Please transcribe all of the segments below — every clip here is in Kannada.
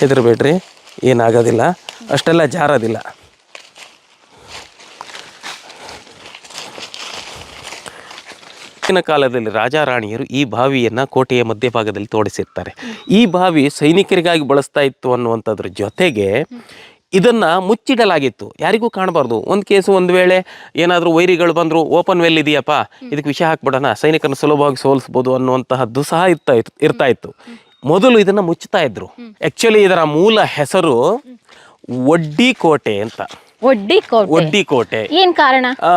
ಹೆದರಬೇಡ್ರಿ, ಏನಾಗೋದಿಲ್ಲ. ಅಷ್ಟೆಲ್ಲ ಜಾರೋದಿಲ್ಲ. ಆಗಿನ ಕಾಲದಲ್ಲಿ ರಾಜ ರಾಣಿಯರು ಈ ಬಾವಿಯನ್ನು ಕೋಟೆಯ ಮಧ್ಯಭಾಗದಲ್ಲಿ ತೋಡಿಸಿರ್ತಾರೆ. ಈ ಬಾವಿ ಸೈನಿಕರಿಗಾಗಿ ಬಳಸ್ತಾ ಇತ್ತು ಅನ್ನುವಂಥದ್ರ ಜೊತೆಗೆ ಇದನ್ನು ಮುಚ್ಚಿಡಲಾಗಿತ್ತು. ಯಾರಿಗೂ ಕಾಣಬಾರ್ದು. ಒಂದು ಕೇಸು, ಒಂದು ವೇಳೆ ಏನಾದರೂ ವೈರಿಗಳು ಬಂದರು, ಓಪನ್ ವೆಲ್ ಇದೆಯಪ್ಪ, ಇದಕ್ಕೆ ವಿಷಯ ಹಾಕ್ಬಿಡೋಣ, ಸೈನಿಕರನ್ನು ಸುಲಭವಾಗಿ ಸೋಲಿಸ್ಬೋದು ಅನ್ನುವಂತಹದ್ದು ಸಹ ಇರ್ತಾ ಇರ್ತಾ ಇತ್ತು. ಮೊದಲು ಇದನ್ನ ಮುಚ್ಚುತ್ತಾ ಇದ್ರು. ಆ್ಯಕ್ಚುಲಿ ಇದರ ಮೂಲ ಹೆಸರು ಒಡ್ಡಿ ಕೋಟೆ ಅಂತ. ಒಡ್ಡಿ ಕೋಟೆ ಒಡ್ಡಿ ಕೋಟೆ ಏನ್ ಕಾರಣ? ಆ,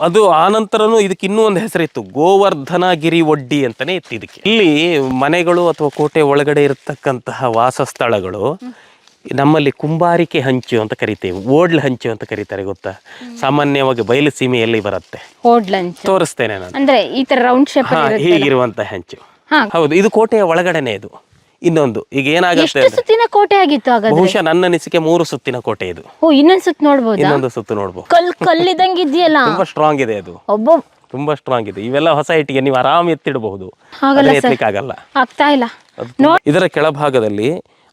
ಅದು ಆನಂತರನು ಇದಕ್ಕೆ ಇನ್ನೂ ಒಂದು ಹೆಸರಿತ್ತು. ಗೋವರ್ಧನಗಿರಿ ಒಡ್ಡಿ ಅಂತಾನೆ ಇತ್ತು ಇದಕ್ಕೆ ಇಲ್ಲಿ ಮನೆಗಳು ಅಥವಾ ಕೋಟೆ ಒಳಗಡೆ ಇರತಕ್ಕಂತಹ ವಾಸಸ್ಥಳಗಳು ನಮ್ಮಲ್ಲಿ ಕುಂಬಾರಿಕೆ ಹಂಚು ಅಂತ ಕರಿತೇವೆ. ಓಡ್ಲ ಹಂಚು ಅಂತ ಕರೀತಾರೆ ಗೊತ್ತಾ? ಸಾಮಾನ್ಯವಾಗಿ ಬಯಲು ಸೀಮೆಯಲ್ಲಿ ಬರುತ್ತೆ. ತೋರಿಸ್ತೇನೆ ನಾನು. ಅಂದ್ರೆ ಈ ತರ ರೌಂಡ್ ಶೇಪ್ ಹಾ ಹೀಗಿರುವಂತ ಹಂಚು. ಹೌದು ಇದು ಕೋಟೆಯ ಒಳಗಡೆನೆ ಇದು. ಇನ್ನೊಂದು ಈಗ ಏನಾಗುತ್ತೆ ಎಷ್ಟು ಸುತ್ತಿನ ಕೋಟೆ ಆಗಿತ್ತು ಹಾಗಾದ್ರೆ? ಬಹುಶಃ ನನ್ನ ಅನಿಸಿಕೆ ಮೂರು ಸುತ್ತಿನ ಕೋಟೆ ಇದು. ಓ ಇನ್ನೊಂದು ಸುತ್ತ ನೋಡ್ಬೋದು? ಇನ್ನೊಂದು ಸುತ್ತು ನೋಡ್ಬೋದು. ಕಲ್ ಕಲ್ಲಿದಂಗ ಇದೆಯಲ್ಲ ತುಂಬಾ ಸ್ಟ್ರಾಂಗ್ ಇದೆ ಅದು. ಒಬ್ಬ ತುಂಬಾ ಸ್ಟ್ರಾಂಗ್ ಇದೆ. ಇವೆಲ್ಲ ಹೊಸ ಇಟ್ಟಿಗೆ ನೀವು ಆರಾಮ್ ಎತ್ತಿಡಬಹುದು. ಎತ್ತಲಿಕ್ಕೆ ಆಗಲ್ಲ ಆಗ್ತಾ ಇಲ್ಲ. ಇದರ ಕೆಳಭಾಗದಲ್ಲಿ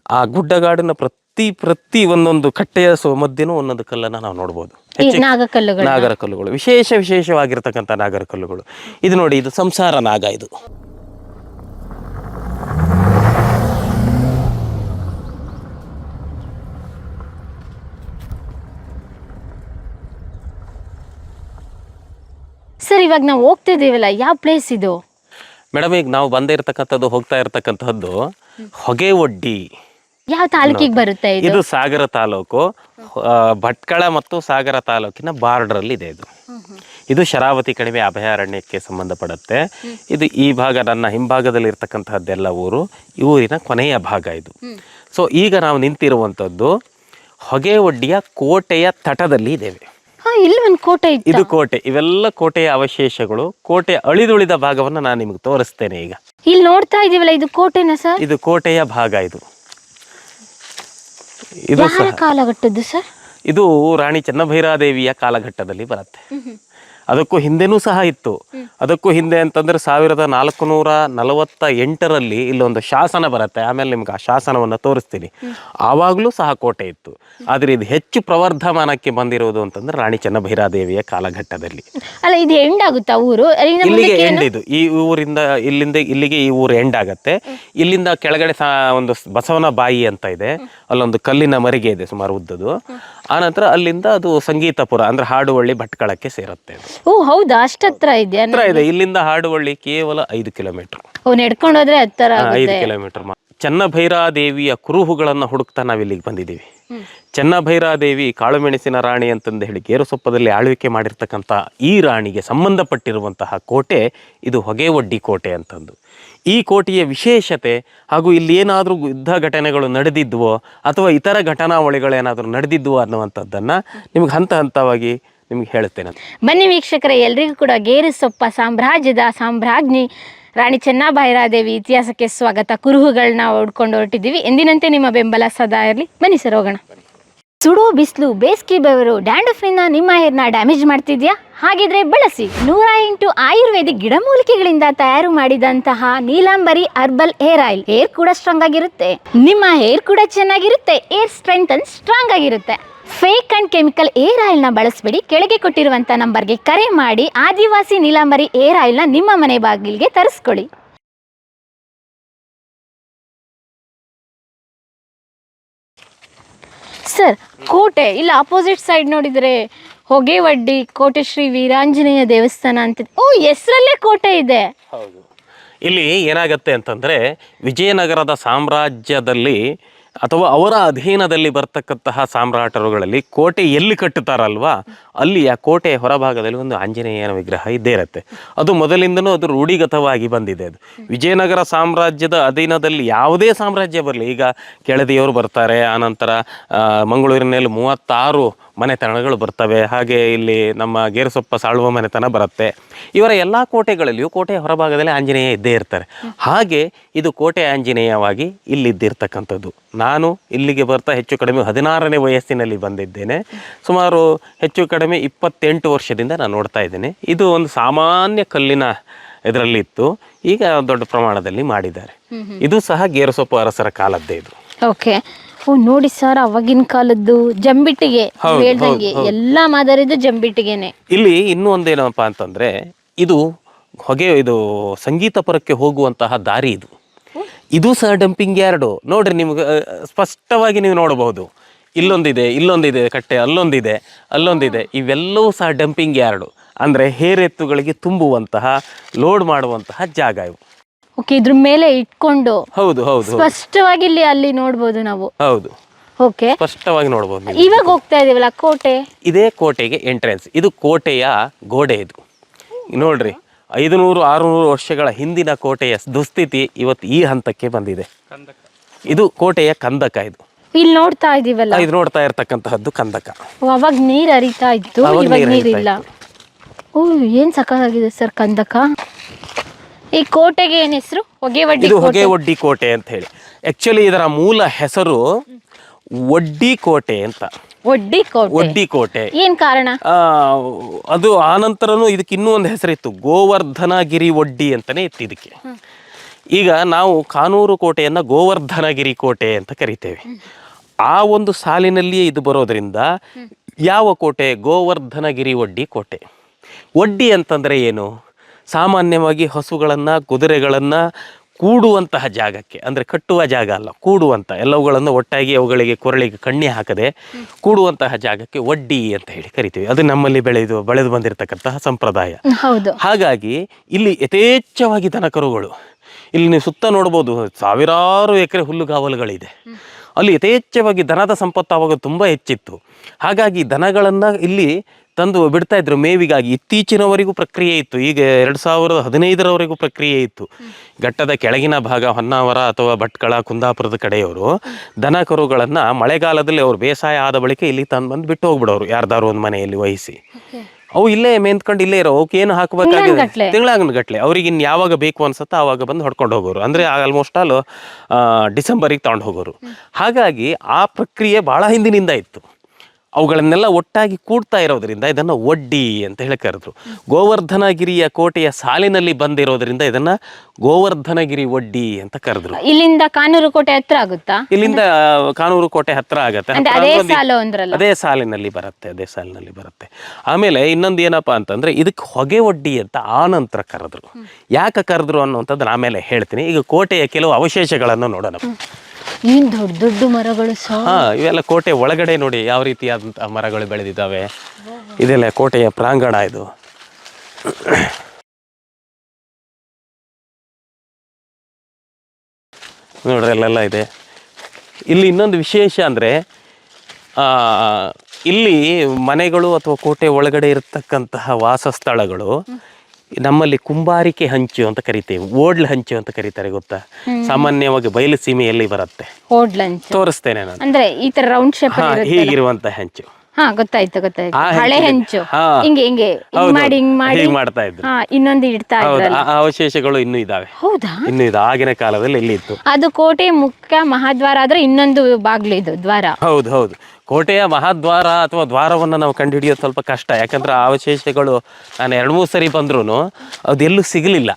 ಆ ಗುಡ್ಡಗಾಡಿನ ಪ್ರತಿ ಪ್ರತಿ ಒಂದೊಂದು ಕಟ್ಟೆಯ ಮಧ್ಯನೂ ಒಂದೊಂದು ಕಲ್ಲನ್ನ ನಾವು ನೋಡಬಹುದು ನಾಗರ ಕಲ್ಲುಗಳು. ವಿಶೇಷ ವಿಶೇಷವಾಗಿರ್ತಕ್ಕಂಥ ನಾಗರ ಕಲ್ಲುಗಳು. ಇದು ನೋಡಿ ಇದು ಸಂಸಾರ ನಾಗ ಇದು. ಇವಾಗ ನಾವು ಹೋಗ್ತಿದೀವಲ್ಲ ಯಾವ ಪ್ಲೇಸ್ ಇದು? ಮೇಡಮ್ ಈಗ ನಾವು ಬಂದೇ ಇರತಕ್ಕಂಥದ್ದು ಹೋಗ್ತಾ ಇರತಕ್ಕಂಥದ್ದು ಹೊಗೆ ಒಡ್ಡಿ. ಯಾವ ತಾಲೂಕಿಗೆ ಬರುತ್ತೆ ಇದು? ಇದು ಸಾಗರ ತಾಲೂಕು. ಆ, ಭಟ್ಕಳ ಮತ್ತು ಸಾಗರ ತಾಲೂಕಿನ ಬಾರ್ಡರ್ ಅಲ್ಲಿ ಇದೆ. ಇದು ಇದು ಶರಾವತಿ ಕಣಿವೆ ಅಭಯಾರಣ್ಯಕ್ಕೆ ಸಂಬಂಧಪಡುತ್ತೆ. ಇದು ಈ ಭಾಗ ನನ್ನ ಹಿಂಭಾಗದಲ್ಲಿ ಇರ್ತಕ್ಕಂತಹದ್ದೆಲ್ಲ ಊರು ಈ ಊರಿನ ಕೊನೆಯ ಭಾಗ ಇದು. ಸೊ ಈಗ ನಾವು ನಿಂತಿರುವಂಥದ್ದು ಹೊಗೆ ಒಡ್ಡಿಯ ಕೋಟೆಯ ತಟದಲ್ಲಿ ಇದ್ದೇವೆ. ಇಲ್ಲಿ ಒಂದು ಕೋಟೆ ಇದು ಕೋಟೆ. ಇವೆಲ್ಲ ಕೋಟೆಯ ಅವಶೇಷಗಳು. ಕೋಟೆ ಅಳಿದುಳಿದ ಭಾಗವನ್ನ ನಾನು ನಿಮಗೆ ತೋರಿಸ್ತೇನೆ ಈಗ. ಇಲ್ಲಿ ನೋಡ್ತಾ ಇದೀವಲ್ಲ ಇದು ಕೋಟೆನ ಸರ್? ಇದು ಕೋಟೆಯ ಭಾಗ ಇದು. ಇದು ಕಾಲಘಟ್ಟದ್ದು ಸರ್? ಇದು ರಾಣಿ ಚೆನ್ನಭೈರಾದೇವಿಯ ಕಾಲಘಟ್ಟದಲ್ಲಿ ಬರುತ್ತೆ. ಅದಕ್ಕೂ ಹಿಂದೆನೂ ಸಹ ಇತ್ತು. ಅದಕ್ಕೂ ಹಿಂದೆ ಅಂತಂದ್ರೆ ಸಾವಿರದ ನಾಲ್ಕು ನೂರ ನಲವತ್ತ ಎಂಟರಲ್ಲಿ ಇಲ್ಲೊಂದು ಶಾಸನ ಬರುತ್ತೆ. ಆಮೇಲೆ ನಿಮ್ಗೆ ಆ ಶಾಸನವನ್ನು ತೋರಿಸ್ತೀನಿ. ಆವಾಗಲೂ ಸಹ ಕೋಟೆ ಇತ್ತು. ಆದರೆ ಇದು ಹೆಚ್ಚು ಪ್ರವರ್ಧಮಾನಕ್ಕೆ ಬಂದಿರುವುದು ಅಂತಂದ್ರೆ ರಾಣಿ ಚೆನ್ನಭೈರಾದೇವಿಯ ಕಾಲಘಟ್ಟದಲ್ಲಿ. ಅಲ್ಲ ಇದು ಎಂಡ್ ಆಗುತ್ತಾ ಊರು? ಇಲ್ಲಿಗೆ ಎಂಡ್ ಇದು. ಈ ಊರಿಂದ ಇಲ್ಲಿಂದ ಇಲ್ಲಿಗೆ ಈ ಊರು ಎಂಡ್ ಆಗುತ್ತೆ. ಇಲ್ಲಿಂದ ಕೆಳಗಡೆ ಸಹ ಒಂದು ಬಸವನ ಬಾಯಿ ಅಂತ ಇದೆ. ಅಲ್ಲೊಂದು ಕಲ್ಲಿನ ಮರಿಗೆ ಇದೆ ಸುಮಾರು ಉದ್ದದು ಆನಂತರ ಅಲ್ಲಿಂದ ಅದು ಸಂಗೀತಪುರ ಅಂದ್ರೆ ಹಾಡುವಳ್ಳಿ ಭಟ್ಕಳಕ್ಕೆ ಸೇರುತ್ತೆ ಅದು. ಓ ಹೌದಾ? ಅಷ್ಟತ್ರ ಇದೆಯಾ? ಹತ್ರ ಇದೆ. ಇಲ್ಲಿಂದ ಹಾಡುವಳ್ಳಿ ಕೇವಲ ಐದು ಕಿಲೋಮೀಟರ್. ಓ ನಡ್ಕೊಂಡು ಹೋದ್ರೆ ಹತ್ತರ ಐದು ಕಿಲೋಮೀಟರ್ ಚೆನ್ನಭೈರಾದೇವಿಯ ಕುರುಹುಗಳನ್ನು ಹುಡುಕ್ತಾ ನಾವು ಇಲ್ಲಿಗೆ ಬಂದಿದ್ದೀವಿ ಚೆನ್ನಭೈರಾದೇವಿ ಕಾಳುಮೆಣಸಿನ ರಾಣಿ ಅಂತಂದು ಹೇಳಿ ಗೇರುಸೊಪ್ಪದಲ್ಲಿ ಆಳ್ವಿಕೆ ಮಾಡಿರ್ತಕ್ಕಂಥ ಈ ರಾಣಿಗೆ ಸಂಬಂಧಪಟ್ಟಿರುವಂತಹ ಕೋಟೆ ಇದು ಹೊಗೆವಡ್ಡಿ ಕೋಟೆ ಅಂತಂದು. ಈ ಕೋಟೆಯ ವಿಶೇಷತೆ ಹಾಗೂ ಇಲ್ಲಿ ಏನಾದರೂ ಯುದ್ಧ ಘಟನೆಗಳು ನಡೆದಿದ್ವೋ ಅಥವಾ ಇತರ ಘಟನಾವಳಿಗಳೇನಾದರೂ ನಡೆದಿದ್ವೋ ಅನ್ನುವಂಥದ್ದನ್ನು ನಿಮ್ಗೆ ಹಂತ ಹಂತವಾಗಿ ನಿಮ್ಗೆ ಹೇಳ್ತೇನೆ ಬನ್ನಿ ವೀಕ್ಷಕರೇ, ಎಲ್ರಿಗೂ ಕೂಡ ಗೇರುಸೊಪ್ಪ ಸಾಮ್ರಾಜ್ಯದ ಸಾಮ್ರಾಜ್ಞಿ ರಾಣಿ ಚೆನ್ನಾಭೈರಾದೇವಿ ಇತಿಹಾಸಕ್ಕೆ ಸ್ವಾಗತ. ಕುರುಹುಗಳನ್ನ ಹೊಡ್ಕೊಂಡು ಹೊರಟಿದ್ದೀವಿ. ಎಂದಿನಂತೆ ನಿಮ್ಮ ಬೆಂಬಲ ಸದಾ ಇರಲಿ. ಬನ್ನಿ ಸರ್, ಹೋಗೋಣ. ಸುಡೋ ಬಿಸಿಲು ಬೇಸಿಗೆ ಬೆವರು ಡ್ಯಾಂಡ್ರಫ್ನಿಂದ ನಿಮ್ಮ ಹೇರ್ನ ಡ್ಯಾಮೇಜ್ ಮಾಡ್ತಿದ್ಯಾ? ಹಾಗಿದ್ರೆ ಬಳಸಿ ನೂರ ಎಂಟು ಆಯುರ್ವೇದಿಕ್ ಗಿಡಮೂಲಿಕೆಗಳಿಂದ ತಯಾರು ಮಾಡಿದಂತಹ Neelambari herbal hair oil. Hair ಕೂಡ ಸ್ಟ್ರಾಂಗ್ ಆಗಿರುತ್ತೆ. ನಿಮ್ಮ ಹೇರ್ ಕೂಡ ಚೆನ್ನಾಗಿರುತ್ತೆ. ಏರ್ ಸ್ಟ್ರೆಂತ್ ಅಂಡ್ ಸ್ಟ್ರಾಂಗ್ ಆಗಿರುತ್ತೆ. ಫೇಕ್ ಅಂಡ್ ಕೆಮಿಕಲ್ ಏರ್ ಆಯಿಲ್ನ ಬಳಸಬೇಡಿ. ಕೆಳಗೆ ಕೊಟ್ಟಿರುವಂತ ನಂಬರ್ಗೆ ಕರೆ ಮಾಡಿ ಆದಿವಾಸಿ ನೀಲಾಂಬರಿ ಏರ್ ಆಯಿಲ್ನ ನಿಮ್ಮ ಮನೆ ಬಾಗಿಲಿಗೆ ತರಿಸ್ಕೊಳ್ಳಿ. ಸರ್, ಕೋಟೆ, ಇಲ್ಲ ಅಪೋಸಿಟ್ ಸೈಡ್ ನೋಡಿದರೆ ಹೊಗೆವಡ್ಡಿ, ಕೋಟೆ ಶ್ರೀ ವೀರಾಂಜನೇಯ ದೇವಸ್ಥಾನ ಅಂತ ಓ, ಹೆಸರಲ್ಲೇ ಕೋಟೆ ಇದೆ. ಹೌದು. ಇಲ್ಲಿ ಏನಾಗತ್ತೆ ಅಂತಂದರೆ ವಿಜಯನಗರದ ಸಾಮ್ರಾಜ್ಯದಲ್ಲಿ ಅಥವಾ ಅವರ ಅಧೀನದಲ್ಲಿ ಬರ್ತಕ್ಕಂತಹ ಸಾಮ್ರಾಟರುಗಳಲ್ಲಿ ಕೋಟೆ ಎಲ್ಲಿ ಕಟ್ಟುತ್ತಾರಲ್ವಾ? ಅಲ್ಲಿ ಆ ಕೋಟೆಯ ಹೊರಭಾಗದಲ್ಲಿ ಒಂದು ಆಂಜನೇಯನ ವಿಗ್ರಹ ಇದ್ದೇ ಇರುತ್ತೆ. ಅದು ಮೊದಲಿಂದನೂ ಅದು ರೂಢಿಗತವಾಗಿ ಬಂದಿದೆ ಅದು. ವಿಜಯನಗರ ಸಾಮ್ರಾಜ್ಯದ ಅಧೀನದಲ್ಲಿ ಯಾವುದೇ ಸಾಮ್ರಾಜ್ಯ ಬರಲಿ, ಈಗ ಕೆಳದಿಯವರು ಬರ್ತಾರೆ, ಆನಂತರ ಮಂಗಳೂರಿನಲ್ಲಿ ಮೂವತ್ತಾರು ಮನೆತನಗಳು ಬರ್ತವೆ, ಹಾಗೆ ಇಲ್ಲಿ ನಮ್ಮ ಗೇರುಸೊಪ್ಪ ಸಾಳುವ ಮನೆತನ ಬರುತ್ತೆ. ಇವರ ಎಲ್ಲ ಕೋಟೆಗಳಲ್ಲಿಯೂ ಕೋಟೆಯ ಹೊರಭಾಗದಲ್ಲಿ ಆಂಜನೇಯ ಇದ್ದೇ ಇರ್ತಾರೆ. ಹಾಗೆ ಇದು ಕೋಟೆ ಆಂಜನೇಯವಾಗಿ ಇಲ್ಲಿದ್ದಿರ್ತಕ್ಕಂಥದ್ದು. ನಾನು ಇಲ್ಲಿಗೆ ಬರ್ತಾ ಹೆಚ್ಚು ಕಡಿಮೆ ಹದಿನಾರನೇ ವಯಸ್ಸಿನಲ್ಲಿ ಬಂದಿದ್ದೇನೆ. ಸುಮಾರು ಹೆಚ್ಚು ಇಪ್ಪತ್ತೆಂಟು ವರ್ಷದಿಂದ ನಾನು ನೋಡ್ತಾ ಇದ್ದೇನೆ. ಇದು ಒಂದು ಸಾಮಾನ್ಯ ಕಲ್ಲಿನ ಇದರಲ್ಲಿತ್ತು ಈಗ ದೊಡ್ಡ ಪ್ರಮಾಣದಲ್ಲಿ ಮಾಡಿದ್ದಾರೆ. ಇದು ಸಹ ಗೇರುಸೊಪ್ಪು ಅರಸರ ಕಾಲದ್ದೇ ಇದು. ಓಕೆ. ಓ ನೋಡಿ ಸರ್ ಅವಾಗಿನ ಕಾಲದ್ದು ಜಂಬಿಟ್ಟಿಗೆ ಹೇಳ್ದಂಗೆ ಹೌದು. ಎಲ್ಲಾ ಮಾದರಿದು ಜಂಬಿಟ್ಟಿಗೆನೆ. ಇಲ್ಲಿ ಇನ್ನೂ ಒಂದೇನಪ್ಪ ಅಂತಂದ್ರೆ ಇದು ಹೊಗೆ ಇದು ಸಂಗೀತ ಪರಕ್ಕೆ ಹೋಗುವಂತಹ ದಾರಿ ಇದು. ಇದು ಸಹ ಡಂಪಿಂಗ್ ಯಾರ್ಡು ನೋಡ್ರಿ ನಿಮ್ಗೆ ಸ್ಪಷ್ಟವಾಗಿ ನೀವು ನೋಡಬಹುದು. ಇಲ್ಲೊಂದಿದೆ ಇಲ್ಲೊಂದಿದೆ ಕಟ್ಟೆ ಅಲ್ಲೊಂದಿದೆ ಅಲ್ಲೊಂದಿದೆ. ಇವೆಲ್ಲವೂ ಸಹ ಡಂಪಿಂಗ್ ಯಾರ್ಡು ಅಂದ್ರೆ ಹೇರೆತ್ತುಗಳಿಗೆ ತುಂಬುವಂತಹ ಲೋಡ್ ಮಾಡುವಂತಹ ಜಾಗ ಇವು. ಓಕೆ ಇದ್ರ ಮೇಲೆ ಇಟ್ಕೊಂಡು ಹೌದು ಹೌದು ಸ್ಪಷ್ಟವಾಗಿ ಇಲ್ಲಿ ಅಲ್ಲಿ ನೋಡ್ಬೋದು ನಾವು. ಹೌದು. ಓಕೆ ಸ್ಪಷ್ಟವಾಗಿ ನೋಡ್ಬೋದು ಇವಾಗ ಹೋಗ್ತಾ ಇದೀವಲ್ಲ ಕೋಟೆ? ಇದೇ ಕೋಟೆಗೆ ಎಂಟ್ರೆನ್ಸ್ ಇದು ಕೋಟೆಯ ಗೋಡೆ ಇದು. ನೋಡ್ರಿ ಐದುನೂರು ಆರುನೂರು ವರ್ಷಗಳ ಹಿಂದಿನ ಕೋಟೆಯ ದುಸ್ಥಿತಿ ಇವತ್ತು ಈ ಹಂತಕ್ಕೆ ಬಂದಿದೆ. ಇದು ಕೋಟೆಯ ಕಂದಕ ಇದು. ಇಲ್ಲಿ ನೋಡ್ತಾ ಇದೀವಲ್ಲ? ಇದು ನೋಡ್ತಾ ಇರ್ತಕ್ಕಂತಹದ್ದು ಕಂದಕ. ಅವಾಗ ನೀರ್ ಹರಿತಾ ಇತ್ತು ಅವಾಗ ಇವಾಗ ನೀರ್ ನೀರಿಲ್ಲ. ಓ ಏನ್ ಸಖತ್ತಾಗಿದೆ ಸರ್ ಕಂದಕ? ಈ ಕೋಟೆಗೆ ಏನ್ ಹೆಸರು? ಹೊಗೆವಡ್ಡಿ ಇದು ಹೊಗೆ ಒಡ್ಡಿ ಕೋಟೆ ಅಂತ ಹೇಳಿ. ಆಕ್ಚುಲಿ ಇದರ ಮೂಲ ಹೆಸರು ಒಡ್ಡಿ ಕೋಟೆ ಅಂತ. ಒಡ್ಡಿ ಕೋಟೆ. ಒಡ್ಡಿ ಕೋಟೆ. ಏನ್ ಕಾರಣ? ಆ, ಅದು ಆನಂತರನೂ ಇದಕ್ಕೆ ಇನ್ನೂ ಒಂದು ಹೆಸರಿತ್ತು ಗೋವರ್ಧನಗಿರಿ ಒಡ್ಡಿ ಅಂತಾನೆ ಇತ್ತು ಇದಕ್ಕೆ ಈಗ ನಾವು ಕಾನೂರು ಕೋಟೆಯನ್ನ ಗೋವರ್ಧನಗಿರಿ ಕೋಟೆ ಅಂತ ಕರಿತೇವೆ. ಆ ಒಂದು ಸಾಲಿನಲ್ಲಿಯೇ ಇದು ಬರೋದ್ರಿಂದ ಯಾವ ಕೋಟೆ? ಗೋವರ್ಧನಗಿರಿ ಒಡ್ಡಿ ಕೋಟೆ. ಒಡ್ಡಿ ಅಂತಂದರೆ ಏನು? ಸಾಮಾನ್ಯವಾಗಿ ಹಸುಗಳನ್ನು ಕುದುರೆಗಳನ್ನು ಕೂಡುವಂತಹ ಜಾಗಕ್ಕೆ ಅಂದರೆ ಕಟ್ಟುವ ಜಾಗ ಅಲ್ಲ ಕೂಡುವಂಥ ಎಲ್ಲವುಗಳನ್ನು ಒಟ್ಟಾಗಿ ಅವುಗಳಿಗೆ ಕೊರಳಿಗೆ ಕಣ್ಣಿ ಹಾಕದೆ ಕೂಡುವಂತಹ ಜಾಗಕ್ಕೆ ಒಡ್ಡಿ ಅಂತ ಹೇಳಿ ಕರಿತೀವಿ. ಅದು ನಮ್ಮಲ್ಲಿ ಬೆಳೆದು ಬೆಳೆದು ಬಂದಿರತಕ್ಕಂತಹ ಸಂಪ್ರದಾಯ. ಹೌದು. ಹಾಗಾಗಿ ಇಲ್ಲಿ ಯಥೇಚ್ಛವಾಗಿ ದನಕರುಗಳು ಇಲ್ಲಿ ನೀವು ಸುತ್ತ ನೋಡ್ಬೋದು ಸಾವಿರಾರು ಎಕರೆ ಹುಲ್ಲುಗಾವಲುಗಳಿದೆ. ಅಲ್ಲಿ ಯಥೇಚ್ಛವಾಗಿ ದನದ ಸಂಪತ್ತು ಆವಾಗ ತುಂಬ ಹೆಚ್ಚಿತ್ತು. ಹಾಗಾಗಿ ದನಗಳನ್ನು ಇಲ್ಲಿ ತಂದು ಬಿಡ್ತಾ ಇದ್ರು. ಮೇವಿಗಾಗಿ ಇತ್ತೀಚಿನವರೆಗೂ ಪ್ರಕ್ರಿಯೆ ಇತ್ತು. ಈಗ ಎರಡು ಸಾವಿರದ ಹದಿನೈದರವರೆಗೂ ಪ್ರಕ್ರಿಯೆ ಇತ್ತು. ಘಟ್ಟದ ಕೆಳಗಿನ ಭಾಗ ಹೊನ್ನಾವರ ಅಥವಾ ಭಟ್ಕಳ, ಕುಂದಾಪುರದ ಕಡೆಯವರು ದನ ಕರುಗಳನ್ನು ಮಳೆಗಾಲದಲ್ಲಿ ಅವರು ಬೇಸಾಯ ಆದ ಬಳಿಕ ಇಲ್ಲಿ ತಂದು ಬಂದು ಬಿಟ್ಟು ಹೋಗ್ಬಿಡೋರು. ಯಾರ್ದಾರು ಒಂದು ಮನೆಯಲ್ಲಿ ವಹಿಸಿ. ಅವು ಇಲ್ಲೇ ಮೇಂತ್ಕೊಂಡು ಇಲ್ಲೇ ಇರೋ ಅವಕ್ಕೆ ಏನು ಹಾಕಬೇಕಾಗಿದೆ. ತಿಂಗಳಾಗನ ಗಟ್ಲೆ. ಅವ್ರಿಗೆ ಇನ್ನು ಯಾವಾಗ ಬೇಕು ಅನ್ಸುತ್ತೆ ಆವಾಗ ಬಂದು ಹೊಡ್ಕೊಂಡು ಹೋಗೋರು. ಅಂದರೆ ಆಲ್ಮೋಸ್ಟ್ ಆಲ್ ಡಿಸೆಂಬರಿಗೆ ತಗೊಂಡು ಹೋಗೋರು. ಹಾಗಾಗಿ ಆ ಪ್ರಕ್ರಿಯೆ ಭಾಳ ಹಿಂದಿನಿಂದ ಇತ್ತು. ಅವುಗಳನ್ನೆಲ್ಲ ಒಟ್ಟಾಗಿ ಕೂಡ್ತಾ ಇರೋದ್ರಿಂದ ಇದನ್ನು ಒಡ್ಡಿ ಅಂತ ಹೇಳಿ ಕರೆದ್ರು. ಗೋವರ್ಧನಗಿರಿಯ ಕೋಟೆಯ ಸಾಲಿನಲ್ಲಿ ಬಂದಿರೋದ್ರಿಂದ ಇದನ್ನ ಗೋವರ್ಧನಗಿರಿ ಒಡ್ಡಿ ಅಂತ ಕರೆದ್ರು. ಇಲ್ಲಿಂದ ಕಾನೂರು ಕೋಟೆ ಹತ್ರ ಆಗುತ್ತಾ? ಇಲ್ಲಿಂದ ಕಾನೂರು ಕೋಟೆ ಹತ್ರ ಆಗತ್ತೆ. ಅದೇ ಸಾಲಿನಲ್ಲಿ ಬರುತ್ತೆ ಅದೇ ಸಾಲಿನಲ್ಲಿ ಬರುತ್ತೆ. ಆಮೇಲೆ ಇನ್ನೊಂದು ಏನಪ್ಪಾ ಅಂತಂದ್ರೆ ಇದಕ್ಕೆ ಹೊಗೆ ಒಡ್ಡಿ ಅಂತ ಆನಂತರ ನಂತರ ಕರೆದ್ರು. ಯಾಕೆ ಕರೆದ್ರು ಅನ್ನುವಂಥದ್ದು ಆಮೇಲೆ ಹೇಳ್ತೀನಿ. ಈಗ ಕೋಟೆಯ ಕೆಲವು ಅವಶೇಷಗಳನ್ನು ನೋಡೋಣ. ಏನ್ ದೊಡ್ಡ ದೊಡ್ಡ ಮರಗಳು ಹಾ ಇವೆಲ್ಲ ಕೋಟೆ ಒಳಗಡೆ ನೋಡಿ ಯಾವ ರೀತಿಯಾದಂತಹ ಮರಗಳು ಬೆಳೆದಿದ್ದಾವೆ. ಇದೆಲ್ಲ ಕೋಟೆಯ ಪ್ರಾಂಗಣ ಇದು. ನೋಡ್ರಿ ಅಲ್ಲೆಲ್ಲ ಇದೆ. ಇಲ್ಲಿ ಇನ್ನೊಂದು ವಿಶೇಷ ಅಂದರೆ ಇಲ್ಲಿ ಮನೆಗಳು ಅಥವಾ ಕೋಟೆ ಒಳಗಡೆ ಇರತಕ್ಕಂತಹ ವಾಸಸ್ಥಳಗಳು ನಮ್ಮಲ್ಲಿ ಕುಂಬಾರಿಕೆ ಹಂಚು ಅಂತ ಕರಿತೇವೆ. ಓಡ್ಲ ಹಂಚು ಅಂತ ಕರೀತಾರೆ ಗೊತ್ತಾ? ಸಾಮಾನ್ಯವಾಗಿ ಬಯಲು ಸೀಮೆಯಲ್ಲಿ ಬರುತ್ತೆ. ತೋರಿಸ್ತೇನೆ ನಾನು. ಅಂದ್ರೆ ಈ ತರ ರೌಂಡ್ ಶೇಪ್ ಹಾ ಹೀಗಿರುವಂತ ಹೆಂಚು. ಹಾ ಗೊತ್ತಾಯ್ತು ಗೊತ್ತಾಯ್ತು. ಆ ಹಳೆ ಹೆಂಚಿಗೆ- ಹೆಂಚು. ಹಾ. ಹಿಂಗೆ ಹಿಂಗೆ ಹಿಂಗ್ ಹೌದು, ಮಾಡಿ ಹಿಂಗ್ ಮಾಡಿ. ಹೀಗ್ ಮಾಡ್ತಾ ಇದ್ರು. ಹಾ ಇನ್ನೊಂದು ಇಡ್ತಾ ಹೌದು ಇದ್ರಲ್ಲ. ಆ ಅವಶೇಷಗಳು ಇನ್ನು ಇದಾವೆ. ಹೌದಾ? ಇನ್ನೂ ಇದೆ ಆಗಿನ ಕಾಲದಲ್ಲಿ ಇಲ್ಲಿ ಇತ್ತು. ಅದು ಕೋಟೆ ಮುಖ್ಯ ಮಹಾದ್ವಾರ ಆದ್ರೆ ಇನ್ನೊಂದು ಬಾಗ್ಲು ಇದು ದ್ವಾರ. ಹೌದು ಹೌದು. ಕೋಟೆಯ ಮಹಾದ್ವಾರ ಅಥವಾ ದ್ವಾರವನ್ನು ನಾವು ಕಂಡುಹಿಡಿಯೋದು ಸ್ವಲ್ಪ ಕಷ್ಟ. ಯಾಕಂದ್ರೆ ಆ ಅವಶೇಷಗಳು ನಾನು ಎರಡು ಮೂರು ಸರಿ ಬಂದ್ರೂ ಅದೆಲ್ಲೂ ಸಿಗಲಿಲ್ಲ.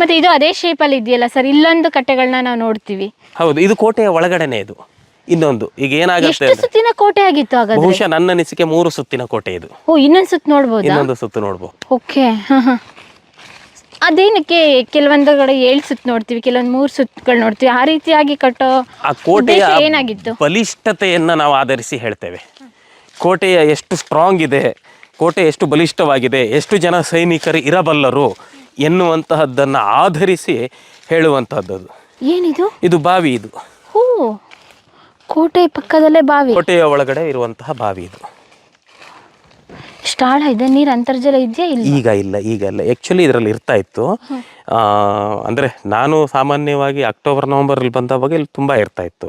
ಮತ್ತೆ ಇದು ಅದೇ ಶೇಪ್ ಅಲ್ಲಿ ಇದೆಯಲ್ಲ ಸರ್? ಇಲ್ಲೊಂದು ಕಟ್ಟೆಗಳನ್ನ ನಾವು ನೋಡ್ತೀವಿ. ಹೌದು ಇದು ಕೋಟೆಯ ಒಳಗಡೆನೆ ಇದು. ಇನ್ನೊಂದು. ಈಗ ಏನಾಗುತ್ತೆ ಎಷ್ಟು ಸುತ್ತಿನ ಕೋಟೆ ಆಗಿತ್ತು ಹಾಗಾದ್ರೆ? ಬಹುಶಃ ನನ್ನ ಅನಿಸಿಕೆ ಮೂರು ಸುತ್ತಿನ ಕೋಟೆ ಇದು. ಓ ಇನ್ನೊಂದ್ ಸುತ್ತ ನೋಡ್ಬೋದಾ? ಇನ್ನೊಂದು ಸುತ್ತು ನೋಡಬಹುದು ಓಕೆ ಅದೇನಕ್ಕೆ ಕೆಲವೊಂದು ಕಡೆ ಏಳು ಸುತ್ತ ನೋಡ್ತೀವಿ ಕೆಲವೊಂದು ಮೂರು ಸುತ್ತಗಳು ನೋಡ್ತೀವಿ. ಆ ರೀತಿಯಾಗಿ ಕಟ್ಟೋ ಆ ಕೋಟೆಯ ಉದ್ದೇಶ ಏನಾಗಿತ್ತು? ಬಲಿಷ್ಠತೆಯನ್ನು ನಾವು ಆಧರಿಸಿ ಹೇಳ್ತೇವೆ. ಕೋಟೆಯ ಎಷ್ಟು ಸ್ಟ್ರಾಂಗ್ ಇದೆ ಕೋಟೆ ಎಷ್ಟು ಬಲಿಷ್ಠವಾಗಿದೆ ಎಷ್ಟು ಜನ ಸೈನಿಕರು ಇರಬಲ್ಲರು ಎನ್ನುವಂತಹದ್ದನ್ನ ಆಧರಿಸಿ ಹೇಳುವಂತಹದ್ದು ಏನಿದು? ಇದು ಬಾವಿ ಇದು. ಹೋ. ಕೋಟೆ ಪಕ್ಕದಲ್ಲೇ ಬಾವಿ. ಕೋಟೆಯ ಒಳಗಡೆ ಇರುವಂತಹ ಬಾವಿ ಇದು. ಸ್ಟಾಳ ಇದೆ ನೀರು ಅಂತರ್ಜಲ ಇದೆಯಾ ಇಲ್ಲ? ಈಗ ಇಲ್ಲ ಈಗ ಇಲ್ಲ. ಆ್ಯಕ್ಚುಲಿ ಇದರಲ್ಲಿ ಇರ್ತಾ ಇತ್ತು. ಅಂದ್ರೆ ನಾನು ಸಾಮಾನ್ಯವಾಗಿ ಅಕ್ಟೋಬರ್ ನವಂಬರಲ್ಲಿ ಬಂದಾಗ ಇಲ್ಲಿ ತುಂಬಾ ಇರ್ತಾ ಇತ್ತು.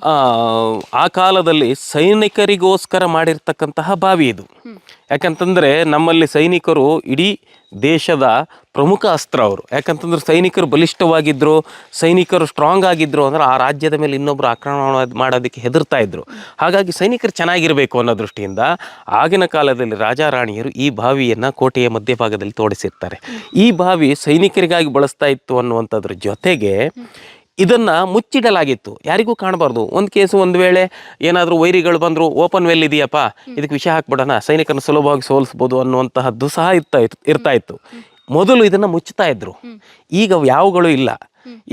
ಆ, ಕಾಲದಲ್ಲಿ ಸೈನಿಕರಿಗೋಸ್ಕರ ಮಾಡಿರ್ತಕ್ಕಂತಹ ಬಾವಿ ಇದು. ಯಾಕಂತಂದರೆ ನಮ್ಮಲ್ಲಿ ಸೈನಿಕರು ಇಡೀ ದೇಶದ ಪ್ರಮುಖ ಅಸ್ತ್ರ ಅವರು. ಯಾಕಂತಂದ್ರೆ ಸೈನಿಕರು ಬಲಿಷ್ಠವಾಗಿದ್ದರು ಸೈನಿಕರು ಸ್ಟ್ರಾಂಗ್ ಆಗಿದ್ರು ಅಂದ್ರೆ ಆ ರಾಜ್ಯದ ಮೇಲೆ ಇನ್ನೊಬ್ಬರು ಆಕ್ರಮಣ ಮಾಡೋದಕ್ಕೆ ಹೆದರ್ತಾ ಇದ್ದರು ಹಾಗಾಗಿ ಸೈನಿಕರು ಚೆನ್ನಾಗಿರಬೇಕು ಅನ್ನೋ ದೃಷ್ಟಿಯಿಂದ ಆಗಿನ ಕಾಲದಲ್ಲಿ ರಾಜ ರಾಣಿಯರು ಈ ಬಾವಿಯನ್ನು ಕೋಟೆಯ ಮಧ್ಯಭಾಗದಲ್ಲಿ ತೋಡಿಸಿರ್ತಾರೆ. ಈ ಬಾವಿ ಸೈನಿಕರಿಗಾಗಿ ಬಳಸ್ತಾ ಇತ್ತು ಅನ್ನುವಂಥದ್ರ ಜೊತೆಗೆ ಇದನ್ನ ಮುಚ್ಚಿಡಲಾಗಿತ್ತು. ಯಾರಿಗೂ ಕಾಣಬಾರ್ದು. ಒಂದು ಕೇಸು ಒಂದು ವೇಳೆ ಏನಾದರೂ ವೈರಿಗಳು ಬಂದರು ಓಪನ್ ವೆಲ್ ಇದೆಯಪ್ಪ ಇದಕ್ಕೆ ವಿಷ ಹಾಕ್ಬಿಡೋಣ ಸೈನಿಕರನ್ನು ಸುಲಭವಾಗಿ ಸೋಲಿಸ್ಬೋದು ಅನ್ನುವಂತಹದ್ದು ಸಹ ಇರ್ತಾ ಇತ್ತು ಇರ್ತಾ ಇತ್ತು ಮೊದಲು ಇದನ್ನು ಮುಚ್ಚುತ್ತಾ ಇದ್ರು. ಈಗ ಯಾವುಗಳು ಇಲ್ಲ.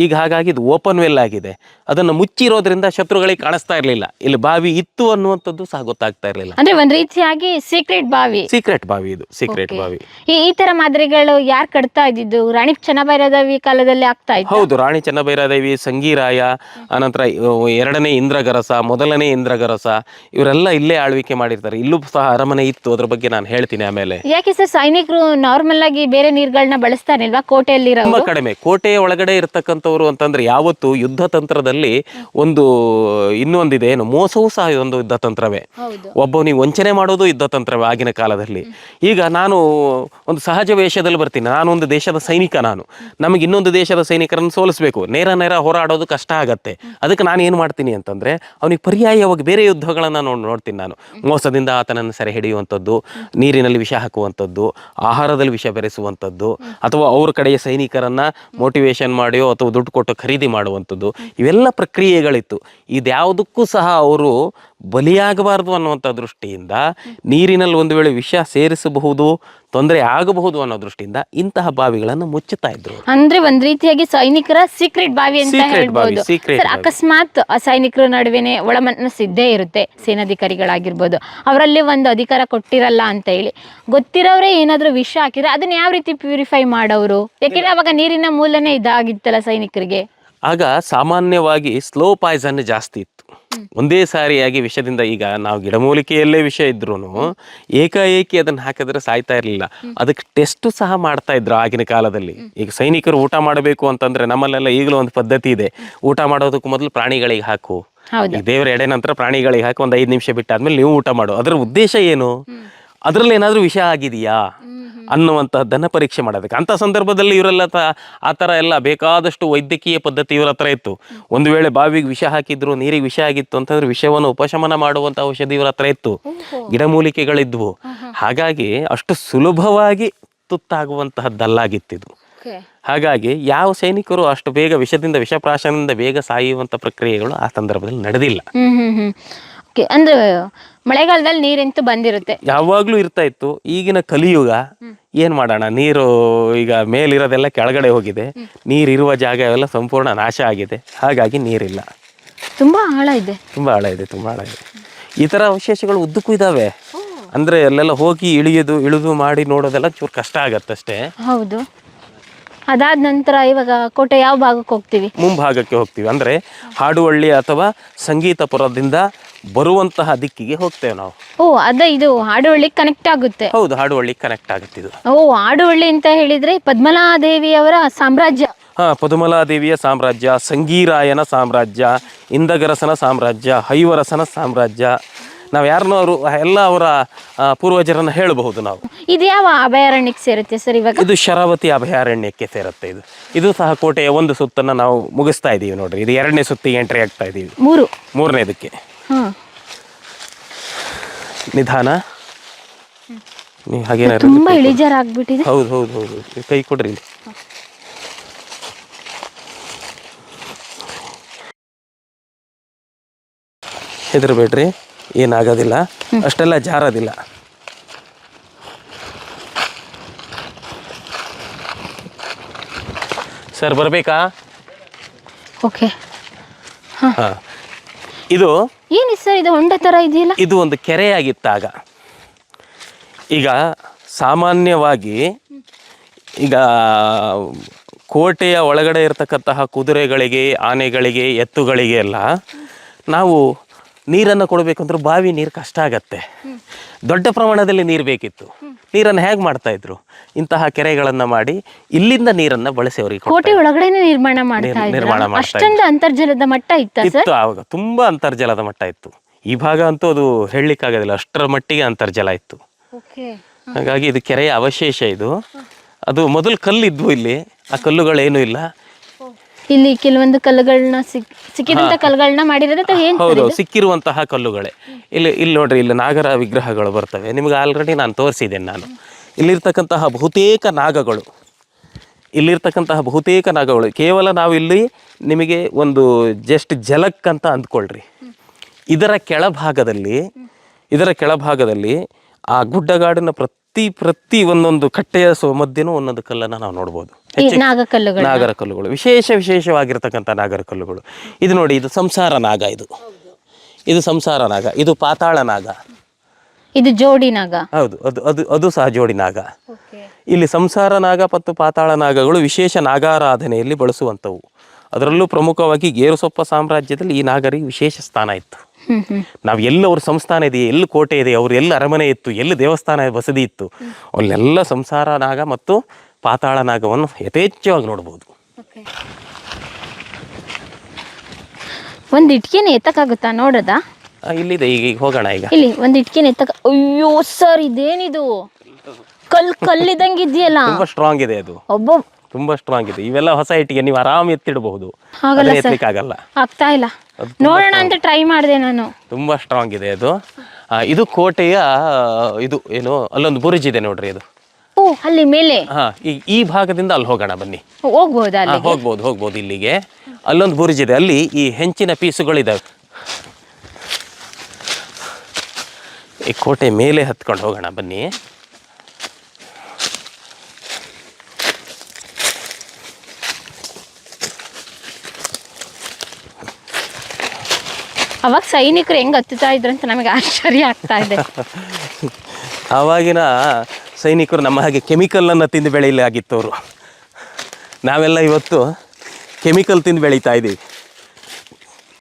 ಈಗ ಹಾಗಾಗಿ ಇದು ಓಪನ್ ವೆಲ್ ಆಗಿದೆ. ಅದನ್ನು ಮುಚ್ಚಿರೋದ್ರಿಂದ ಶತ್ರುಗಳಿಗೆ ಕಾಣಿಸ್ತಾ ಇರಲಿಲ್ಲ. ಇಲ್ಲಿ ಬಾವಿ ಇತ್ತು ಅನ್ನುವಂಥದ್ದು ಸಹ ಗೊತ್ತಾಗ್ತಾ ಇರಲಿಲ್ಲ. ಅಂದ್ರೆ ಒಂದ್ ರೀತಿಯಾಗಿ ಸೀಕ್ರೆಟ್ ಬಾವಿ. ಸೀಕ್ರೆಟ್ ಬಾವಿ ಇದು ಸೀಕ್ರೆಟ್ ಬಾವಿ. ಈ ಈ ತರ ಮಾದರಿಗಳು ಯಾರು ಕಟ್ತಾ ಇದ್ದಿದ್ದು? ರಾಣಿ ಚನ್ನಭೈರದೇವಿ ಕಾಲದಲ್ಲಿ ಆಗ್ತಾ ಇತ್ತು ಹೌದು ರಾಣಿ ಚೆನ್ನಭೈರಾದೇವಿ ಸಂಗೀರಾಯ ಆನಂತರ ಎರಡನೇ ಇಂದ್ರಗರಸ ಮೊದಲನೇ ಇಂದ್ರಗರಸ ಇವರೆಲ್ಲ ಇಲ್ಲೇ ಆಳ್ವಿಕೆ ಮಾಡಿರ್ತಾರೆ. ಇಲ್ಲೂ ಸಹ ಅರಮನೆ ಇತ್ತು ಅದ್ರ ಬಗ್ಗೆ ನಾನು ಹೇಳ್ತೀನಿ ಆಮೇಲೆ. ಯಾಕೆ ಸರ್ ಸೈನಿಕರು ನಾರ್ಮಲ್ ಆಗಿ ಬೇರೆ ನೀರ್ಗಳನ್ನ ಬಳಸ್ತಾರಿಲ್ವಾ ಕೋಟೆಯಲ್ಲಿರೋ ತುಂಬಾ ಕಡಿಮೆ. ಕೋಟೆಯ ಒಳಗಡೆ ಇರತಕ್ಕಂಥವ್ರು ಅಂತಂದ್ರೆ ಯಾವತ್ತು ಯುದ್ಧ ತಂತ್ರದಲ್ಲಿ ಒಂದು ಇನ್ನೊಂದಿದೆ ಏನು ಮೋಸವೂ ಸಹ ಒಂದು ಯುದ್ಧ ತಂತ್ರವೇ. ಒಬ್ಬನಿಗೆ ವಂಚನೆ ಮಾಡೋದು ಯುದ್ಧ ತಂತ್ರವೇ ಆಗಿನ ಕಾಲದಲ್ಲಿ. ಈಗ ನಾನು ಒಂದು ಸಹಜ ವೇಷದಲ್ಲಿ ಬರ್ತೀನಿ. ನಾನು ಒಂದು ದೇಶದ ಸೈನಿಕ ನಾನು. ನಮಗೆ ಇನ್ನೊಂದು ದೇಶದ ಸೈನಿಕರನ್ನು ಸೋಲಿಸಬೇಕು. ನೇರ ನೇರ ಹೋರಾಡೋದು ಕಷ್ಟ ಆಗತ್ತೆ. ಅದಕ್ಕೆ ನಾನು ಏನು ಮಾಡ್ತೀನಿ ಅಂತಂದ್ರೆ ಅವನಿಗೆ ಪರ್ಯಾಯವಾಗಿ ಬೇರೆ ಯುದ್ಧಗಳನ್ನು ನೋಡಿ ನೋಡ್ತೀನಿ ನಾನು. ಮೋಸದಿಂದ ಆತನನ್ನು ಸೆರೆ ಹಿಡಿಯುವಂಥದ್ದು ನೀರಿನಲ್ಲಿ ವಿಷ ಹಾಕುವಂಥದ್ದು ಆಹಾರದಲ್ಲಿ ವಿಷ ಬೆರೆಸುವಂಥದ್ದು ಅಥವಾ ಅವ್ರ ಕಡೆಯ ಸೈನಿಕರನ್ನ ಮೋಟಿವೇಶನ್ ಮಾಡಿಯೋ ಅಥವಾ ದುಡ್ಡು ಕೊಟ್ಟು ಖರೀದಿ ಮಾಡುವಂಥದ್ದು ಇವೆಲ್ಲ ಪ್ರಕ್ರಿಯೆಗಳಿತ್ತು. ಇದ್ಯಾವುದಕ್ಕೂ ಸಹ ಅವರು ಬಲಿಯಾಗಬಾರದು ಅನ್ನುವಂಥ ದೃಷ್ಟಿಯಿಂದ ನೀರಿನಲ್ಲಿ ಒಂದು ವೇಳೆ ವಿಷ ಸೇರಿಸಬಹುದು ತೊಂದರೆ ಆಗಬಹುದು ಅನ್ನೋ ದೃಷ್ಟಿಯಿಂದ ಇಂತಹ ಬಾವಿಗಳನ್ನು ಮುಚ್ಚುತ್ತಾ ಇದ್ರು. ಅಂದ್ರೆ ಒಂದ್ ರೀತಿಯಾಗಿ ಸೈನಿಕರ ಸೀಕ್ರೆಟ್ ಬಾವಿ ಅಂತ Secret ಬಾವಿ, ಹೇಳ್ಬೋದು. secret ಸರ್ ಬಾವಿ. ಅಕಸ್ಮಾತ್ ಆ ಸೈನಿಕರ ನಡುವೆನೆ ಒಳಮನಸ್ಸಿದ್ದೇ ಇರುತ್ತೆ ಸೇನಾಧಿಕಾರಿಗಳಾಗಿರ್ಬೋದು. ಅವರಲ್ಲಿ ಒಂದು ಅಧಿಕಾರ ಕೊಟ್ಟಿರಲ್ಲ ಅಂತ ಹೇಳಿ. ಗೊತ್ತಿರೋರೇ ಏನಾದ್ರೂ ವಿಷ ಹಾಕಿದ್ರೆ ಅದನ್ನ ಯಾವ ರೀತಿ ಪ್ಯೂರಿಫೈ ಮಾಡೋರು ಯಾಕೆಂದ್ರೆ ಅವಾಗ ನೀರಿನ ಮೂಲನೇ ಇದಾಗಿತ್ತಲ್ಲ ಸೈನಿಕರಿಗೆ. ಆಗ ಸಾಮಾನ್ಯವಾಗಿ ಸ್ಲೋ ಪಾಯ್ಸನ್ ಜಾಸ್ತಿ ಇತ್ತು. ಒಂದೇ ಸಾರಿಯಾಗಿ ವಿಷದಿಂದ ಈಗ ನಾವು ಗಿಡಮೂಲಿಕೆಯಲ್ಲೇ ವಿಷ ಇದ್ರು ಏಕಾಏಕಿ ಅದನ್ನು ಹಾಕಿದ್ರೆ ಸಾಯ್ತಾ ಇರಲಿಲ್ಲ. ಅದಕ್ಕೆ ಟೆಸ್ಟ್ ಸಹ ಮಾಡ್ತಾ ಇದ್ರು ಆಗಿನ ಕಾಲದಲ್ಲಿ. ಈಗ ಸೈನಿಕರು ಊಟ ಮಾಡಬೇಕು ಅಂತಂದ್ರೆ ನಮ್ಮಲ್ಲೆಲ್ಲ ಈಗಲೂ ಒಂದು ಪದ್ಧತಿ ಇದೆ. ಊಟ ಮಾಡೋದಕ್ಕೂ ಮೊದಲು ಪ್ರಾಣಿಗಳಿಗೆ ಹಾಕು. ದೇವರ ಎಡೆ ನಂತರ ಪ್ರಾಣಿಗಳಿಗೆ ಹಾಕಿ ಒಂದು ಐದು ನಿಮಿಷ ಬಿಟ್ಟಾದ್ಮೇಲೆ ನೀವು ಊಟ ಮಾಡು. ಅದರ ಉದ್ದೇಶ ಏನು? ಅದರಲ್ಲಿ ಏನಾದರೂ ವಿಷಯ ಆಗಿದೆಯಾ? ಅನ್ನುವಂತಹದ್ದನ್ನು ಪರೀಕ್ಷೆ ಮಾಡೋದಕ್ಕೆ. ಅಂಥ ಸಂದರ್ಭದಲ್ಲಿ ಇವರೆಲ್ಲ ತ ಆ ಥರ ಎಲ್ಲ ಬೇಕಾದಷ್ಟು ವೈದ್ಯಕೀಯ ಪದ್ಧತಿ ಇವರ ಹತ್ರ ಇತ್ತು. ಒಂದು ವೇಳೆ ಬಾವಿಗೆ ವಿಷ ಹಾಕಿದ್ರು ನೀರಿಗೆ ವಿಷ ಆಗಿತ್ತು ಅಂತಂದ್ರೆ ವಿಷವನ್ನು ಉಪಶಮನ ಮಾಡುವಂಥ ಔಷಧಿ ಇವರ ಹತ್ರ ಇತ್ತು. ಗಿಡಮೂಲಿಕೆಗಳಿದ್ವು. ಹಾಗಾಗಿ ಅಷ್ಟು ಸುಲಭವಾಗಿ ತುತ್ತಾಗುವಂತಹದ್ದಲ್ಲಾಗಿತ್ತಿದು ಹಾಗಾಗಿ ಯಾವ ಸೈನಿಕರು ಅಷ್ಟು ಬೇಗ ವಿಷದಿಂದ ವಿಷಪ್ರಾಶನದಿಂದ ಬೇಗ ಸಾಯುವಂತ ಪ್ರಕ್ರಿಯೆಗಳು ಆ ಸಂದರ್ಭದಲ್ಲಿ ನಡೆದಿಲ್ಲ. ಓಕೆ ಅಂದ್ರೆ ಮಳೆಗಾಲದಲ್ಲಿ ನೀರಂತೂ ಬಂದಿರುತ್ತೆ. ಯಾವಾಗ್ಲೂ ಇರ್ತಾ ಇತ್ತು. ಈಗಿನ ಕಲಿಯುಗ ಏನ್ ಮಾಡೋಣ? ನೀರು ಈಗ ಮೇಲಿರೋದೆಲ್ಲ ಕೆಳಗಡೆ ಹೋಗಿದೆ. ನೀರಿರುವ ಜಾಗ ಎಲ್ಲ ಸಂಪೂರ್ಣ ನಾಶ ಆಗಿದೆ. ಹಾಗಾಗಿ ನೀರಿಲ್ಲ. ತುಂಬಾ ಆಳ ಇದೆ. ತುಂಬಾ ಆಳ ಇದೆ ತುಂಬಾ ಆಳ ಇದೆ. ಈ ತರ ಅವಶೇಷಗಳು ಉದ್ದಕ್ಕೂ ಇದಾವೆ. ಅಂದ್ರೆ ಅಲ್ಲೆಲ್ಲ ಹೋಗಿ ಇಳಿಯೋದು ಇಳಿದು ಮಾಡಿ ನೋಡೋದೆಲ್ಲ ಚೂರು ಕಷ್ಟ ಆಗತ್ತಷ್ಟೇ ಹೌದು. ಅದಾದ ನಂತರ ಇವಾಗ ಕೋಟೆ ಯಾವ ಭಾಗಕ್ಕೆ ಹೋಗ್ತೀವಿ? ಮುಂಭಾಗಕ್ಕೆ ಹೋಗ್ತೀವಿ. ಅಂದ್ರೆ ಹಾಡುವಳ್ಳಿ ಅಥವಾ ಸಂಗೀತಪುರದಿಂದ ಬರುವಂತಹ ದಿಕ್ಕಿಗೆ ಹೋಗ್ತೇವೆ ನಾವು. ಓ ಅದ ಇದು ಹಾಡುವಳ್ಳಿ ಕನೆಕ್ಟ್ ಆಗುತ್ತೆ. ಹೌದು ಹಾಡುವಳ್ಳಿ ಕನೆಕ್ಟ್ ಆಗುತ್ತೆ ಇದು. ಓ ಹಾಡುವಳ್ಳಿ ಅಂತ ಹೇಳಿದ್ರೆ ಪದ್ಮನಾದೇವಿಯವರ ಸಾಮ್ರಾಜ್ಯ. ಹಾ ಪದುಮಲಾದೇವಿಯ ಸಾಮ್ರಾಜ್ಯ ಸಂಗೀರಾಯನ ಸಾಮ್ರಾಜ್ಯ ಇಂದಗರಸನ ಸಾಮ್ರಾಜ್ಯ ಹೈವರಸನ ಸಾಮ್ರಾಜ್ಯ. ನಾವು ಯಾರನ್ನೂ ಅವರು ಎಲ್ಲ ಅವರ ಆ, ಪೂರ್ವಜರನ್ನ ಹೇಳಬಹುದು ನಾವು. ಇದು ಯಾವ ಅಭಯಾರಣ್ಯಕ್ಕೆ ಸೇರುತ್ತೆ ಸರ್ ಇವಾಗ? ಇದು ಶರಾವತಿ ಅಭಯಾರಣ್ಯಕ್ಕೆ ಸೇರುತ್ತೆ ಇದು. ಇದು ಸಹ ಕೋಟೆಯ ಒಂದು ಸುತ್ತನ್ನು ನಾವು ಮುಗಿಸ್ತಾ ಇದ್ದೀವಿ ನೋಡ್ರಿ. ಇದು ಎರಡನೇ ಸುತ್ತಿಗೆ ಎಂಟ್ರಿ ಆಗ್ತಾ ಇದ್ದೀವಿ. ಮೂರು. ಮೂರನೇದಕ್ಕೆ. ನಿಧಾನ? ನೀವು ಹಾಗೇನಾದ್ರು ತುಂಬಾ ಇಳಿಜಾರಾಗ್ಬಿಟ್ಟಿದೆ. ಹೌದು ಹೌದು ಹೌದು. ಕೈ ಕೊಡ್ರಿ ಇಲ್ಲಿ. ಹೆದರ್ಬೇಡ್ರಿ. ಏನಾಗೋದಿಲ್ಲ. ಅಷ್ಟೆಲ್ಲ ಜಾರೋದಿಲ್ಲ. ಸರ್ ಬರಬೇಕಾ? ಓಕೆ. ಹಾಂ. ಇದು ಏನು ಸರ್? ಇದು ಹೊಂಡ ಥರ ಇದೆಯಲ್ಲ? ಇದು ಒಂದು ಕೆರೆಯಾಗಿತ್ತಾಗ. ಈಗ ಸಾಮಾನ್ಯವಾಗಿ ಈಗ ಕೋಟೆಯ ಒಳಗಡೆ ಇರತಕ್ಕಂತಹ ಕುದುರೆಗಳಿಗೆ ಆನೆಗಳಿಗೆ ಎತ್ತುಗಳಿಗೆ ಎಲ್ಲ ನಾವು ನೀರನ್ನು ಕೊಡಬೇಕು ಅಂದ್ರೆ ಬಾವಿ ನೀರು ಕಷ್ಟ ಆಗತ್ತೆ. ದೊಡ್ಡ ಪ್ರಮಾಣದಲ್ಲಿ ನೀರು ಬೇಕಿತ್ತು. ನೀರನ್ನು ಹೇಗೆ ಮಾಡ್ತಾ ಇದ್ರು? ಇಂತಹ ಕೆರೆಗಳನ್ನು ಮಾಡಿ ಇಲ್ಲಿಂದ ನೀರನ್ನು ಬಳಸಿ ಅವರಿಗೆ ಕೋಟೆ ಒಳಗಡೆ ನಿರ್ಮಾಣ ನಿರ್ಮಾಣ ಅಷ್ಟೊಂದು ಅಂತರ್ಜಲದ ಮಟ್ಟ ಇತ್ತ ಆವಾಗ ತುಂಬಾ ಅಂತರ್ಜಲದ ಮಟ್ಟ ಇತ್ತು. ಈ ಭಾಗ ಅಂತೂ ಅದು ಹೇಳಲಿಕ್ಕಾಗೋದಿಲ್ಲ ಅಷ್ಟರ ಮಟ್ಟಿಗೆ ಅಂತರ್ಜಲ ಇತ್ತು. ಹಾಗಾಗಿ ಇದು ಕೆರೆಯ ಅವಶೇಷ ಇದು. ಅದು ಮೊದಲು ಕಲ್ಲಿದ್ವು ಇಲ್ಲಿ ಆ ಕಲ್ಲುಗಳೇನು ಇಲ್ಲ. ಇಲ್ಲಿ ಕೆಲವೊಂದು ಕಲ್ಲುಗಳನ್ನ ಸಿಕ್ ಸಿಕ್ಕಿದಂತ ಕಲ್ಲುಗಳನ್ನ ಮಾಡಿರೋದು ಅಥವಾ ಏನ್ ಹೌದು ಸಿಕ್ಕಿರುವಂತಹ ಕಲ್ಲುಗಳೇ. ಇಲ್ಲಿ ಇಲ್ಲಿ ನೋಡ್ರಿ ಇಲ್ಲಿ ನಾಗರ ವಿಗ್ರಹಗಳು ಬರ್ತವೆ. ನಿಮ್ಗೆ ಆಲ್ರೆಡಿ ನಾನು ತೋರಿಸಿದ್ದೇನೆ ನಾನು. ಇಲ್ಲಿರ್ತಕ್ಕಂತಹ ಬಹುತೇಕ ನಾಗಗಳು ಇಲ್ಲಿರ್ತಕ್ಕಂತಹ ಬಹುತೇಕ ನಾಗಗಳು ಕೇವಲ ನಾವು ಇಲ್ಲಿ ನಿಮಗೆ ಒಂದು ಜಸ್ಟ್ ಜಲಕ್ ಅಂತ ಅಂದ್ಕೊಳ್ರಿ. ಇದರ ಕೆಳಭಾಗದಲ್ಲಿ ಇದರ ಕೆಳಭಾಗದಲ್ಲಿ ಆ ಗುಡ್ಡಗಾಡಿನ ಪ್ರತಿ ಪ್ರತಿ ಒಂದೊಂದು ಕಟ್ಟೆಯ ಸೊ ಮಧ್ಯನೂ ಒಂದೊಂದು ಕಲ್ಲನ್ನು ನಾವು ನೋಡ್ಬೋದು. ನಾಗರ ಕಲ್ಲುಗಳು ವಿಶೇಷ ವಿಶೇಷವಾಗಿರ್ತಕ್ಕಂಥ ನಾಗರ ಕಲ್ಲುಗಳು ಇದು ನೋಡಿ ಇದು ಸಂಸಾರ ನಾಗ ಇದು. ಇದು ಸಂಸಾರ ನಾಗ ಇದು ಪಾತಾಳ ನಾಗ. ಇದು ಜೋಡಿ ನಾಗ. ಹೌದು ಅದು ಅದು ಅದು ಸಹ ಜೋಡಿ ನಾಗ. ಇಲ್ಲಿ ಸಂಸಾರ ನಾಗ ಮತ್ತು ಪಾತಾಳ ನಾಗಗಳು ವಿಶೇಷ ನಾಗಾರಾಧನೆಯಲ್ಲಿ ಬಳಸುವಂಥವು. ಅದರಲ್ಲೂ ಪ್ರಮುಖವಾಗಿ ಗೇರುಸೊಪ್ಪ ಸಾಮ್ರಾಜ್ಯದಲ್ಲಿ ಈ ನಾಗರಿಗೆ ವಿಶೇಷ ಸ್ಥಾನ ಇತ್ತು. ನಾವು ಎಲ್ಲಿ ಅವ್ರ ಸಂಸ್ಥಾನ ಇದೆ ಎಲ್ಲಿ ಕೋಟೆ ಇದೆ ಅವ್ರು ಎಲ್ಲಿ ಅರಮನೆ ಇತ್ತು ಎಲ್ಲಿ ದೇವಸ್ಥಾನ ಬಸದಿ ಇತ್ತು ಅಲ್ಲೆಲ್ಲ ಸಂಸಾರ ನಾಗ ಮತ್ತು ಪಾತಾಳ ನಾಗವನ್ನು ಯಥೇಚ್ಛವಾಗಿ ನೋಡ್ಬೋದು. ಒಂದ್ ಇಟ್ಕೆನ ಎತ್ತಕ್ಕಾಗುತ್ತಾ? ನೋಡೋದಾ? ಆ, ಇಲ್ಲಿದೆ ಈಗ ಈಗ ಹೋಗೋಣ ಈಗ. ಇಲ್ಲಿ ಒಂದ್ ಇಟ್ಕೆನ ಎತ್ತಕ ಅಯ್ಯೋ ಸರ್ ಇದೇನಿದು? ಕಲ್ ಕಲ್ಲಿದಂಗ ಇದೆಯಲ್ಲ ತುಂಬಾ ಸ್ಟ್ರಾಂಗ್ ಇದೆ ಅದು. ಒಬ್ಬ ತುಂಬಾ ಸ್ಟ್ರಾಂಗ್ ಇದೆ. ಇವೆಲ್ಲ ಹೊಸ ಇಟ್ಟಿಗೆ ನೀವು ಆರಾಮ್ ಎತ್ತಿಡಬಹುದು. ಆಗಲ್ಲ ಅದನ್ನ ಸರ್. ಎತ್ತಲಿಕ್ಕೆ ಆಗಲ್ಲ ಆಗ್ತಾ ಇಲ್ಲ. ನೋಡೋಣ ಅಂತ ಟ್ರೈ ಮಾಡಿದೆ ನಾನು. ತುಂಬಾ ಸ್ಟ್ರಾಂಗ್ ಇದೆ ಅದು. ಆ, ಇದು ಕೋಟೆಯ ಇದು ಏನು ಅಲ್ಲೊಂದು ಬುರುಜ್ ಇದೆ ನೋಡ್ರಿ ಅದು. ಓ ಅಲ್ಲಿ ಮೇಲೆ. ಹಾ ಈ ಈ ಭಾಗದಿಂದ ಅಲ್ಲಿ ಹೋಗೋಣ ಬನ್ನಿ. ಹೋಗ್ಬೋದಾ ಹಾ, ಅಲ್ಲಿ ಹೋಗ್ಬೋದು ಹೋಗ್ಬೋದು ಇಲ್ಲಿಗೆ. ಅಲ್ಲೊಂದು ಬುರ್ಜ್ ಇದೆ ಅಲ್ಲಿ ಈ ಹೆಂಚಿನ ಪೀಸುಗಳಿದಾವೆ. ಈ ಕೋಟೆ ಮೇಲೆ ಹತ್ಕೊಂಡು ಹೋಗೋಣ ಬನ್ನಿ. ಅವಾಗ ಸೈನಿಕರು ಹೆಂಗ್ ಹತ್ತುತ್ತಾ ಇದ್ರಂತ ಅಂತ ನಮಗೆ ಆಶ್ಚರ್ಯ ಆಗ್ತಾ ಇದೆ. ಆವಾಗಿನ ಸೈನಿಕರು ನಮ್ಮ ಹಾಗೆ ಕೆಮಿಕಲನ್ನು ತಿಂದು ಬೆಳೆಯಲಾಗಿತ್ತು ಅವರು ನಾವೆಲ್ಲ ಇವತ್ತು ಕೆಮಿಕಲ್ ತಿಂದು ಬೆಳೀತಾ ಇದ್ದೀವಿ